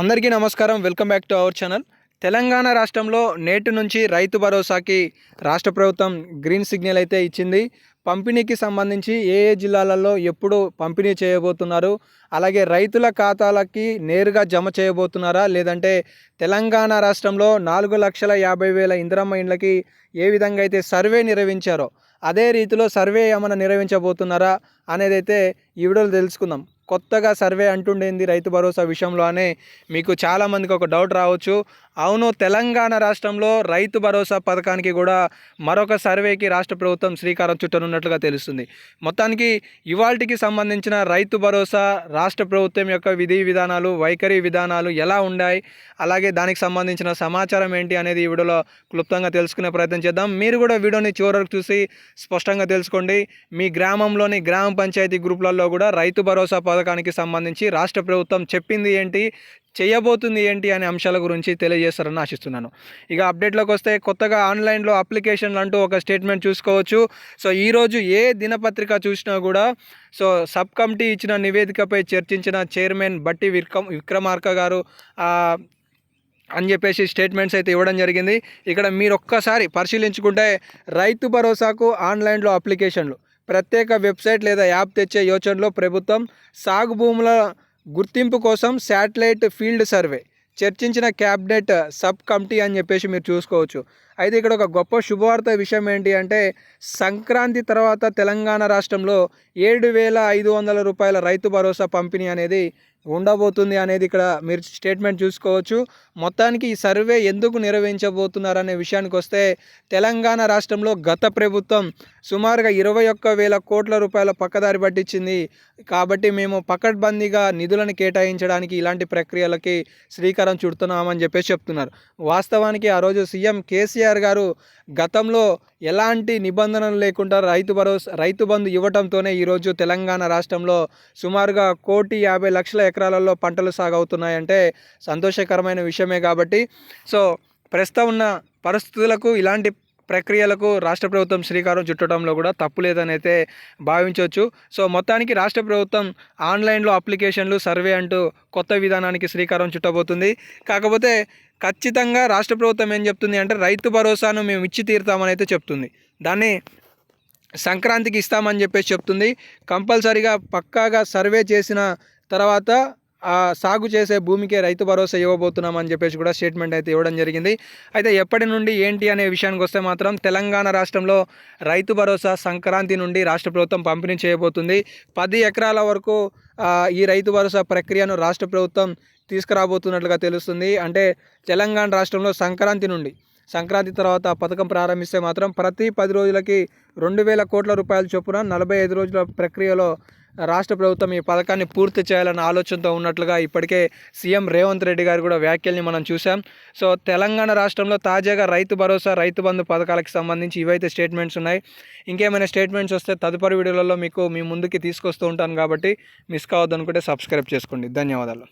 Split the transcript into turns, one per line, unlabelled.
అందరికీ నమస్కారం. Welcome back to our channel. Telangana రాష్ట్రంలో నేటి నుంచి రైతు భరోసాకి రాష్ట్ర ప్రభుత్వం గ్రీన్ సిగ్నల్ అయితే ఇచ్చింది. పంపిణీకి సంబంధించి ఏ ఏ జిల్లాలలో ఎప్పుడు పంపిణీ చేయబోతున్నారు? అలాగే రైతుల ఖాతాలకి నేరుగా జమ చేయబోతున్నారా? లేదంటే తెలంగాణ రాష్ట్రంలో నాలుగు లక్షల యాభై వేల ఇందిరమ్మ ఇండ్లకి ఏ విధంగా అయితే సర్వే నిర్వహించారో అదే రీతిలో సర్వే ఏమైనా నిర్వహించబోతున్నారా అనేది అయితే ఈ వీడియోలో తెలుసుకుందాం. కొత్తగా సర్వే అంటుండేంది రైతు భరోసా విషయంలో అనే మీకు చాలామందికి ఒక డౌట్ రావచ్చు. అవును తెలంగాణ రాష్ట్రంలో రైతు భరోసా పథకానికి కూడా మరొక సర్వేకి రాష్ట్ర ప్రభుత్వం శ్రీకారం చుట్టనున్నట్లుగా తెలుస్తుంది. మొత్తానికి ఇవాళకి సంబంధించిన రైతు భరోసా రాష్ట్ర ప్రభుత్వం యొక్క విధి విధానాలు వైఖరి విధానాలు ఎలా ఉన్నాయి అలాగే దానికి సంబంధించిన సమాచారం ఏంటి అనేది ఈ వీడియోలో క్లుప్తంగా తెలుసుకునే ప్రయత్నం చేద్దాం. మీరు కూడా వీడియోని చివరకు చూసి స్పష్టంగా తెలుసుకోండి. మీ గ్రామంలోని గ్రామ పంచాయతీ గ్రూపులలో కూడా రైతు భరోసా పథకానికి సంబంధించి రాష్ట్ర ప్రభుత్వం చెప్పింది ఏంటి చేయబోతుంది ఏంటి అనే అంశాల గురించి తెలియజేస్తారని ఆశిస్తున్నాను. ఇక అప్డేట్లోకి వస్తే కొత్తగా ఆన్లైన్లో అప్లికేషన్లు అంటూ ఒక స్టేట్మెంట్ చూసుకోవచ్చు. సో ఈరోజు ఏ దినపత్రిక చూసినా కూడా సో సబ్ కమిటీ ఇచ్చిన నివేదికపై చర్చించిన చైర్మన్ బట్టి విక్రమ్ విక్రమార్క గారు అని చెప్పేసి స్టేట్మెంట్స్ అయితే ఇవ్వడం జరిగింది. ఇక్కడ మీరు ఒక్కసారి పరిశీలించుకుంటే రైతు భరోసాకు ఆన్లైన్లో అప్లికేషన్లు ప్రత్యేక వెబ్సైట్ లేదా యాప్ తెచ్చే యోచనలో ప్రభుత్వం సాగు భూముల గుర్తింపు కోసం శాటిలైట్ ఫీల్డ్ సర్వే. చర్చించిన క్యాబినెట్ సబ్ కమిటీ అని చెప్పేసి మీరు చూసుకోవచ్చు. అయితే ఇక్కడ ఒక గొప్ప శుభవార్త విషయం ఏంటి అంటే సంక్రాంతి తర్వాత తెలంగాణ రాష్ట్రంలో ఏడు వేల ఐదు వందల రూపాయల రైతు భరోసా పంపిణీ అనేది ఉండబోతుంది అనేది ఇక్కడ మీరు స్టేట్మెంట్ చూసుకోవచ్చు. మొత్తానికి ఈ సర్వే ఎందుకు నిర్వహించబోతున్నారు అనే విషయానికి వస్తే తెలంగాణ రాష్ట్రంలో గత ప్రభుత్వం సుమారుగా ఇరవై ఒక్క వేల కోట్ల రూపాయల పక్కదారి పట్టించింది. కాబట్టి మేము పకడ్బందీగా నిధులను కేటాయించడానికి ఇలాంటి ప్రక్రియలకి శ్రీకారం చుడుతున్నామని చెప్పేసి చెప్తున్నారు. వాస్తవానికి ఆ రోజు సీఎం కేసీఆర్ గారు గతంలో ఎలాంటి నిబంధనలు లేకుండా రైతు భరోసా రైతు బంధు ఇవ్వడంతోనే ఈరోజు తెలంగాణ రాష్ట్రంలో సుమారుగా కోటి యాభై లక్షల ఎకరాలలో పంటలు సాగవుతున్నాయంటే సంతోషకరమైన విషయమే కాబట్టి. సో ప్రస్తుతం ఉన్న పరిస్థితులకు ఇలాంటి ప్రక్రియలకు రాష్ట్ర ప్రభుత్వం శ్రీకారం చుట్టడంలో కూడా తప్పు లేదని అయితే భావించవచ్చు. సో మొత్తానికి రాష్ట్ర ప్రభుత్వం ఆన్లైన్లో అప్లికేషన్లు సర్వే అంటూ కొత్త విధానానికి శ్రీకారం చుట్టబోతుంది. కాకపోతే ఖచ్చితంగా రాష్ట్ర ప్రభుత్వం ఏం చెప్తుంది అంటే రైతు భరోసాను మేము ఇచ్చి తీరుతామని అయితే చెప్తుంది. దాన్ని సంక్రాంతికి ఇస్తామని చెప్పేసి చెప్తుంది. కంపల్సరీగా పక్కాగా సర్వే చేసిన తర్వాత సాగు చేసే భూమికే రైతు భరోసా ఇవ్వబోతున్నామని చెప్పేసి కూడా స్టేట్మెంట్ అయితే ఇవ్వడం జరిగింది. అయితే ఎప్పటి నుండి ఏంటి అనే విషయానికి వస్తే మాత్రం తెలంగాణ రాష్ట్రంలో రైతు భరోసా సంక్రాంతి నుండి రాష్ట్ర ప్రభుత్వం పంపిణీ చేయబోతుంది. పది ఎకరాల వరకు ఈ రైతు భరోసా ప్రక్రియను రాష్ట్ర ప్రభుత్వం తీసుకురాబోతున్నట్లుగా తెలుస్తుంది. అంటే తెలంగాణ రాష్ట్రంలో సంక్రాంతి నుండి సంక్రాంతి తర్వాత పథకం ప్రారంభిస్తే మాత్రం ప్రతి పది రోజులకి రెండు వేల కోట్ల రూపాయల చొప్పున నలభై ఐదు రోజుల ప్రక్రియలో రాష్ట్ర ప్రభుత్వం ఈ పథకాన్ని పూర్తి చేయాలన్న ఆలోచనతో ఉన్నట్లుగా ఇప్పటికే సీఎం రేవంత్ రెడ్డి గారు కూడా వ్యాఖ్యల్ని మనం చూసాం సో తెలంగాణ రాష్ట్రంలో తాజాగా రైతు భరోసా రైతు బంధు పథకాలకు సంబంధించి ఇవైతే స్టేట్మెంట్స్ ఉన్నాయి. ఇంకేమైనా స్టేట్మెంట్స్ వస్తే తదుపరి వీడియోలలో మీకు మీ ముందుకి తీసుకొస్తూ ఉంటాను కాబట్టి మిస్ కావద్దనుకుంటే సబ్స్క్రైబ్ చేసుకోండి. ధన్యవాదాలు.